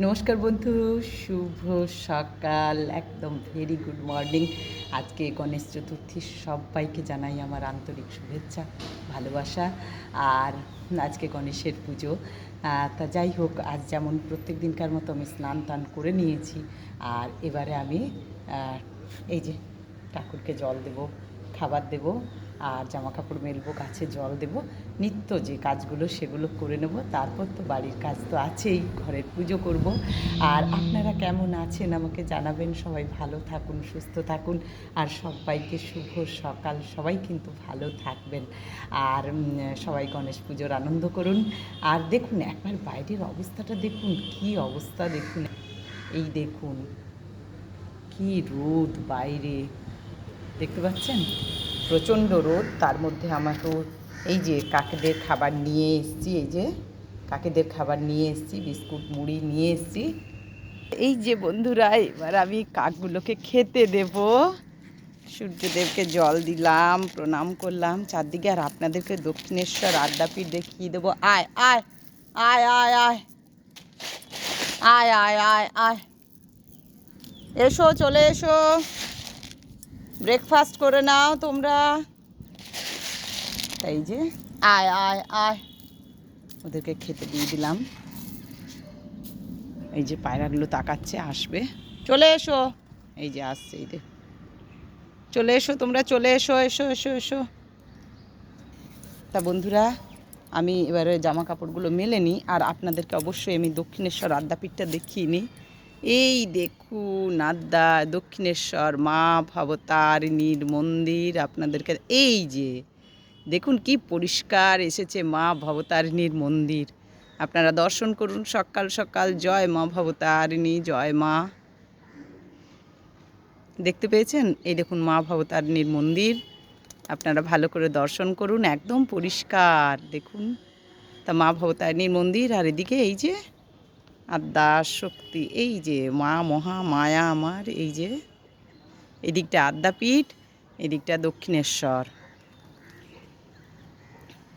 নমস্কার বন্ধু, শুভ সকাল, একদম ভেরি গুড মর্নিং আজকে গণেশ চতুর্থীর সবাইকে জানাই আমার আন্তরিক শুভেচ্ছা, ভালোবাসা আর আজকে গণেশের পুজো। তা যাই হোক, আজ যেমন প্রত্যেক দিনকার মতো আমি স্নান টান করে নিয়েছি আর এবারে আমি এই যে ঠাকুরকে জল দেব, খাবার দেব আর জামা কাপড় মেলবো, গাছে জল দেব, নিত্য যে কাজগুলো সেগুলো করে নেব। তারপর তো বাড়ির কাজ তো আছেই, ঘরের পুজো করব। আর আপনারা কেমন আছেন আমাকে জানাবেন। সবাই ভালো থাকুন, সুস্থ থাকুন। আর সবাইকে শুভ সকাল। সবাই কিন্তু ভালো থাকবেন। আর সবাই গণেশ পুজোর আনন্দ করুন। আর দেখুন, একবার বাইরের অবস্থাটা দেখুন। কি অবস্থা দেখুন। এই দেখুন, কি রোদ বাইরে। দেখতে পাচ্ছেন? প্রচণ্ড রোদ, তার মধ্যে আমাকে এই যে কাকেদের খাবার নিয়ে এসেছি, এই যে কাকেদের খাবার নিয়ে এসেছি, বিস্কুট, মুড়ি নিয়ে এসেছি। এই যে বন্ধুরা, এবার আমি কাকগুলোকে খেতে দেব। সূর্যদেবকে জল দিলাম, প্রণাম করলাম। চারদিকে আর আপনাদেরকে দক্ষিণেশ্বর আড্ডাপীঠ দেখিয়ে দেবো। আয় আয় আয় আয় আয় আয় আয় আয় আয়। এসো, চলে এসো। ব্রেকফাস্ট করে নাও তোমরা। এই যে, আয় আয় আয়। ওদেরকে খেতে দিয়ে দিলাম। এই যে পায়রাগুলো তাকাচ্ছে, আসবে। চলে এসো। এই যে আসছে, এই চলে এসো তোমরা, চলে এসো এসো এসো এসো। তা বন্ধুরা, আমি এবারে জামা কাপড়গুলো মেলে নিই, আর আপনাদেরকে অবশ্যই আমি দক্ষিণেশ্বর আদ্যাপীঠটা দেখিয়ে নিই। এই দেখুন আদ্যা দক্ষিণেশ্বর, মা ভবতারিণীর মন্দির আপনাদেরকে, এই যে, দেখুন কি পরিষ্কার এসেছে মা ভবতারিণীর মন্দির। আপনারা দর্শন করুন, সকাল সকাল, জয় মা ভবতারিণী, জয় মা। দেখতে পেয়েছেন? এই দেখুন মা ভবতারিণীর মন্দির। আপনারা ভালো করে দর্শন করুন, একদম পরিষ্কার, দেখুন। তা মা ভবতারিণীর মন্দির, আর এদিকে এই যে আদ্যা শক্তি, এই যে মা মহা মায়া আমার, এই যে এদিকটা আদ্যাপীঠ, এদিকটা দক্ষিণেশ্বর।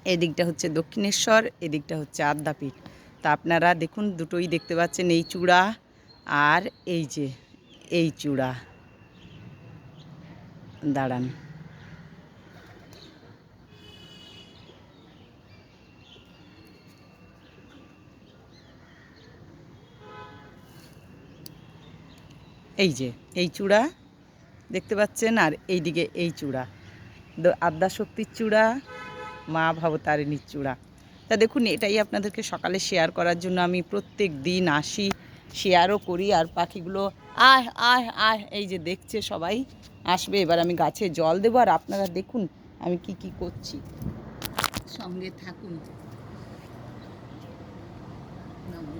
এদিকটা হচ্ছে দক্ষিণেশ্বর, এদিকটা হচ্ছে আদ্যাপীঠ। তা আপনারা দেখুন, দুটোই দেখতে পাচ্ছেন, এই চূড়া আর এই যে এই চূড়া। দাঁড়ান। এই যে, এই চূড়া দেখতে পাচ্ছেন, আর এইদিকে এই চূড়া। আদ্যা শক্তির চূড়া, মা ভবতারিণীর চূড়া। তা দেখুন, এটাই আপনাদেরকে সকালে শেয়ার করার জন্য আমি প্রত্যেক দিন আসি শেয়ারও করি, আর পাখিগুলো আয় আয় আয় এই যে দেখছে সবাই, আসবে। এবার আমি গাছে জল দেবো, আর আপনারা দেখুন আমি কি কি করছি। সঙ্গে থাকুন। নমঃ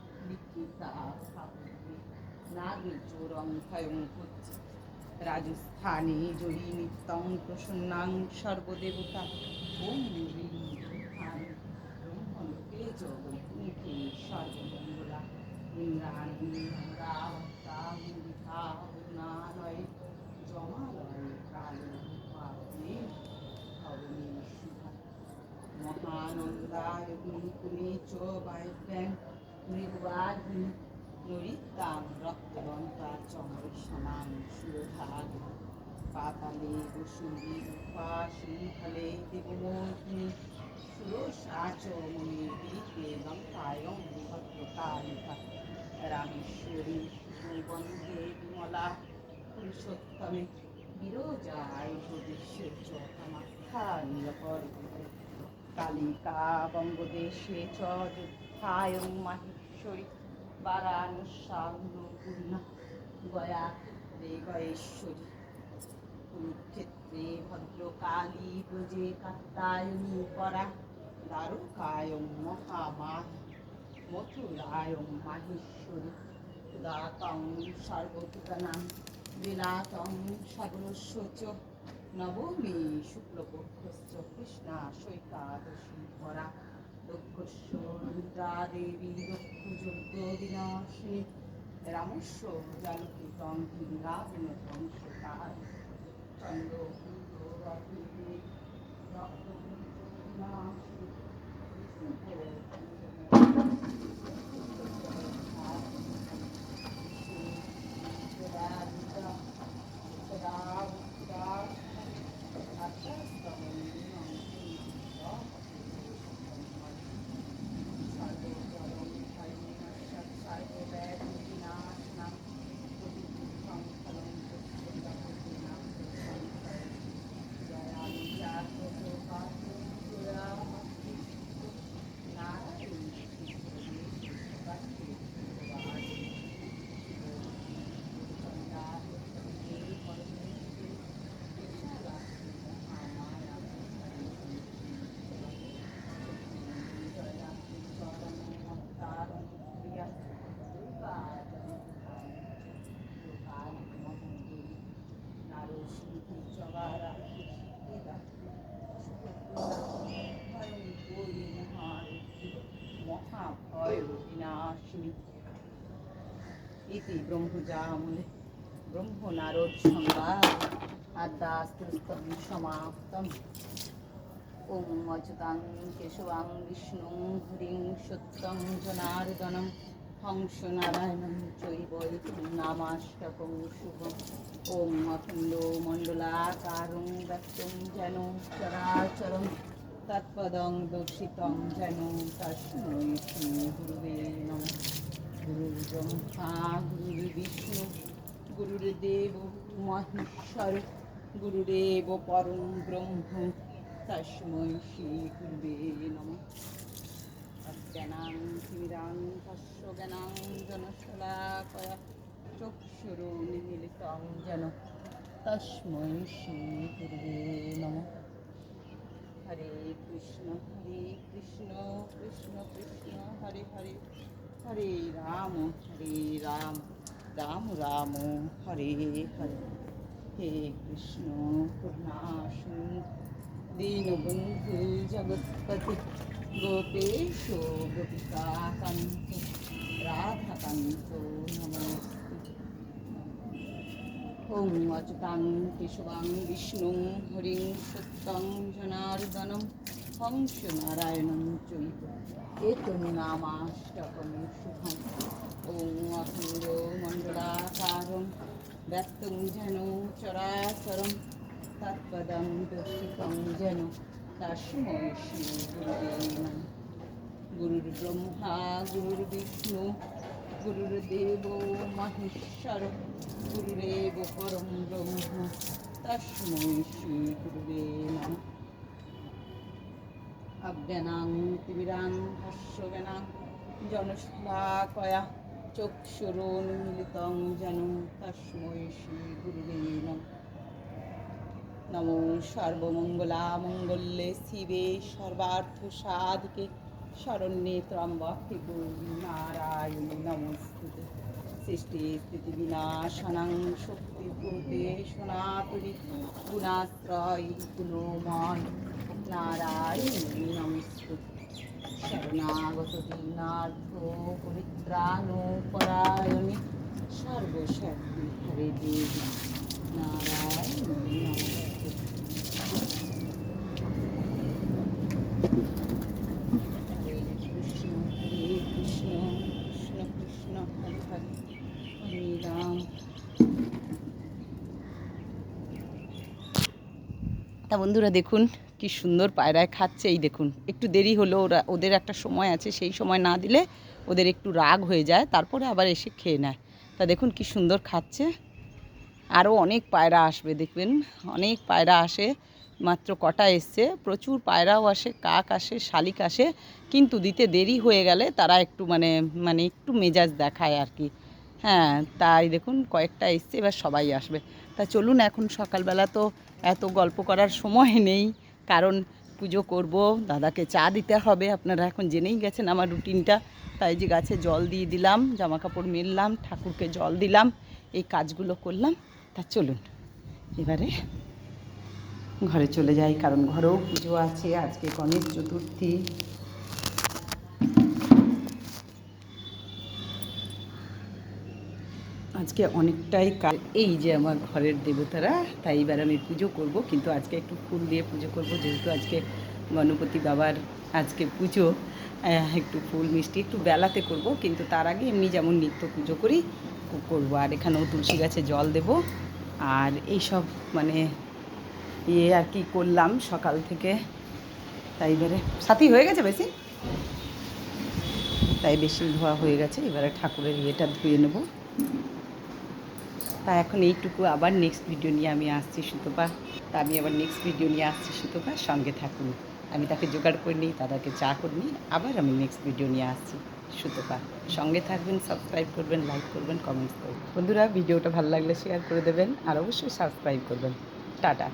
রাজস্থানে জয়ী নিত্যং প্রসন্নাং সর্বদেবতা ওম সর্বমঙ্গলা ইন্দ্রাণী নালয় জমালয় মহানন্দায় তুমি চ বায়ু মৃত্তাং রক্তবন্তা চমর সমান সুরধান পাতালে বসুন্দি রূপা সিংহলে দেবমোহিনী সুরসাচমণি দিতে লঙ্কায়ং ভদ্রকালিকা রামেশ্বরী সুবন্ধে বিমলা পুরুষোত্তমে বিরোজায় প্রদেশের চমাক্ষা নিরপর কালিকা বঙ্গদেশে চ যোদ্ধায়ং মাহি মাহেশ্বরী বারানুসান্নপূর্ণা গয়া রে গয়েশ্বরী কুরুক্ষেত্রে ভদ্রকালী ব্রজে কাত্তায়নী পরা, দ্বারকায়ং মহামায়া, মথুরায় মাহেশ্বরী। দাতং সর্বভূতানাং বিলাতং সর্বস্ব চ নবমী শুক্লপক্ষশ্চ কৃষ্ণা সৈকাদশী পরা দক্ষস্য রুদ্রা দেবী দক্ষযজ্ঞ বিনাশিনী রামস্ব জালকিতং হিঙ্গাবিন ধ্বংসকার চন্দ্র মহাভয় ইতি ব্রহ্মজামূলে ব্রহ্ম নারদ সংবাদ আদ্যাস্তুস্তম সমাপ্তম ওম অচ্যুতাং কেশবাং বিষ্ণু হরিং সত্যং জনার্দনম হংস নারায়ণং চৈব নামাষ্টকং শুভম ওম অখণ্ড মণ্ডলাকারং ব্যক্তং যেন চরাচরম তৎপদং দর্শিতং যেন তস্मै শ্রী গুরুবে নমঃ গুরুর ব্রহ্মা গুরুর বিষ্ণু গুরুর্দেব মহেশ্বর গুরুরেব পরম ব্রহ্ম তস্मै শ্রী গুরুবে নমঃ অজ্ঞানাং তিমিরাং তস্য জ্ঞানাং জনশলাকয়া চক্ষুরুন্মিলিতং যেন তস্मै শ্রী গুরুবে নমঃ হরে কৃষ্ণ হরে কৃষ্ণ কৃষ্ণ কৃষ্ণ হরে হরে হরে রাম হরে রাম রাম রাম, হরে হরে। হে কৃষ্ণ করুণাসুন দীনবন্ধু, জগৎপতি, গোপেশ গোপিকাকান্ত রাধাকান্ত নমস্তে। ওম অচ্যুতাং কেশবাং, বিষ্ণুং, হরিং, সত্যং, জনার্দনম। হংস নারায়ণং চৈব এতন্নামাষ্টকম শুভম অখণ্ড মণ্ডলাকারম ব্যক্তং যেন চরাচরম তৎপদং দর্শিতং যেন নমঃ গুরুর ব্রহ্মা গুরুর বিষ্ণু গুরুর্দেব মহেশ্বর গুরুরেব পরম ব্রহ্ম অজ্ঞানাং তিবিরাং হস্যজ্ঞানাং জনশলাকয়া চক্ষুরুন্মিলিতং যেন তস্मै শ্রী গুরুবে নমঃ। সর্বমঙ্গলা মঙ্গলে শিবে সর্বার্থ সাধকে শরণ্যে ত্রম্বকে নারায়ণী নমস্তুতে। সৃষ্টি স্থিতি বিনাশনাং শক্তি ভূতে সনাতনী গুণাশ্রয় গুণময়। নারায়ণী নমস্তুতে শরণাগত দীনার্থ পরিত্রাণোপরায়ণী সর্বশক্তি হরে দেবী নারায়ণী নমস্তুতে হরে কৃষ্ণ হরে কৃষ্ণ কৃষ্ণ কৃষ্ণ হরে হরে হরে রাম তা বন্ধুরা দেখুন, কি সুন্দর পায়রায় খাচ্ছে। এই দেখুন, একটু দেরি হলো, ওরা, ওদের একটা সময় আছে, সেই সময় না দিলে ওদের একটু রাগ হয়ে যায়, তারপরে আবার এসে খেয়ে নেয়। তা দেখুন, কি সুন্দর খাচ্ছে। আরও অনেক পায়রা আসবে, দেখবেন, অনেক পায়রা আসে, মাত্র কটা এসছে। প্রচুর পায়রাও আসে, কাক আসে, শালিক আসে, কিন্তু দিতে দেরি হয়ে গেলে তারা একটু মানে মানে একটু মেজাজ দেখায় আর কি। হ্যাঁ তাই দেখুন, কয়েকটা এসছে, এবার সবাই আসবে। তা চলুন, এখন সকালবেলা তো এত গল্প করার সময় নেই। কারণ পুজো করব, দাদাকে চা দিতে হবে। আপনারা এখন জেনেই গেছেন আমার রুটিনটা। তাই যে গাছে জল দিয়ে দিলাম জামা কাপড় মেললাম, ঠাকুরকে জল দিলাম, এই কাজগুলো করলাম। তা চলুন, এবারে ঘরে চলে যাই, কারণ ঘরেও পুজো আছে, আজকে গণেশ চতুর্থী। আজকে অনেকটাই কাজ এই যে আমার ঘরের দেবতারা, তাই এবার আমি পুজো করব, কিন্তু আজকে একটু ফুল দিয়ে পুজো করব, যেহেতু আজকে গণপতি বাবার আজকে পুজো একটু ফুল মিষ্টি একটু বেলাতে করব, কিন্তু তার আগে এমনি যেমন নিত্য পুজো করি করব। আর এখানেও তুলসী গাছে জল দেব। আর এই সব মানে ইয়ে আর কি করলাম সকাল থেকে। তাই এবারে সাথী হয়ে গেছে বেশি? তাই বেশি ধোয়া হয়ে গেছে, এবারে ঠাকুরের ইয়েটা ধুয়ে নেব। তা এখন এইটুকু। আবার নেক্সট ভিডিও নিয়ে আমি আসছি সুতপা। তা আমি আবার নেক্সট ভিডিও নিয়ে আসছি সুতপা। সঙ্গে থাকুন। আমি তাকে জোগাড় করে নিই দাদাকে চা করে নিই। আবার আমি নেক্সট ভিডিও নিয়ে আসছি সুতপা। সঙ্গে থাকবেন সাবস্ক্রাইব করবেন লাইক করবেন কমেন্টস করবেন। বন্ধুরা ভিডিওটা ভালো লাগলে শেয়ার করে দেবেন। আর অবশ্যই সাবস্ক্রাইব করবেন। টাটা।